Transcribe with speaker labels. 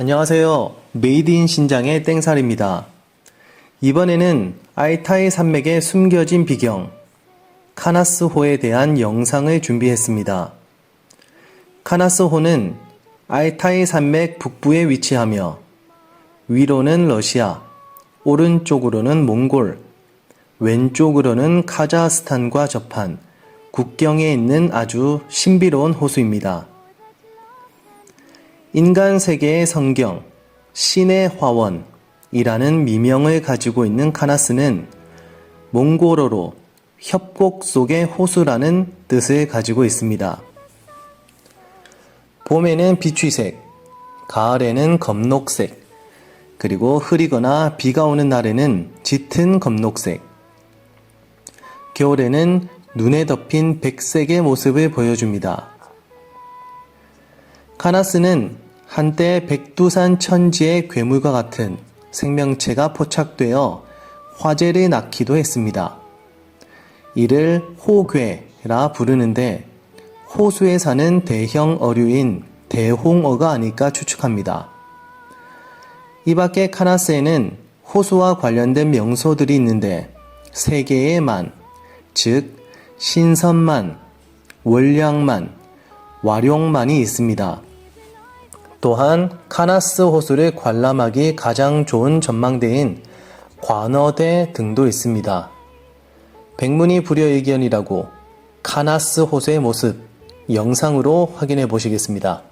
Speaker 1: 안녕하세요. 메이드 인 신장의 땡살입니다. 이번에는 알타이 산맥에 숨겨진 비경, 카나스호에 대한 영상을 준비했습니다. 카나스호는 알타이 산맥 북부에 위치하며 위로는 러시아, 오른쪽으로는 몽골, 왼쪽으로는 카자흐스탄과 접한 국경에 있는 아주 신비로운 호수입니다. 인간 세계의 성경, 신의 화원이라는 미명을 가지고 있는 카나스는 몽골어로 협곡 속의 호수라는 뜻을 가지고 있습니다. 봄에는 비취색, 가을에는 검록색, 그리고 흐리거나 비가 오는 날에는 짙은 검록색, 겨울에는 눈에 덮인 백색의 모습을 보여줍니다. 카나스는 한때 백두산 천지의 괴물과 같은 생명체가 포착되어 화재를 낳기도 했습니다. 이를 호괴라 부르는데 호수에 사는 대형 어류인 대홍어가 아닐까 추측합니다. 이 밖에 카나스에는 호수와 관련된 명소들이 있는데 세 개의 만, 즉 신선만, 월량만, 와룡만이 있습니다. 또한 카나스 호수를 관람하기 가장 좋은 전망대인 관어대 등도 있습니다. 백문이 불여일견이라고 카나스 호수의 모습 영상으로 확인해 보시겠습니다.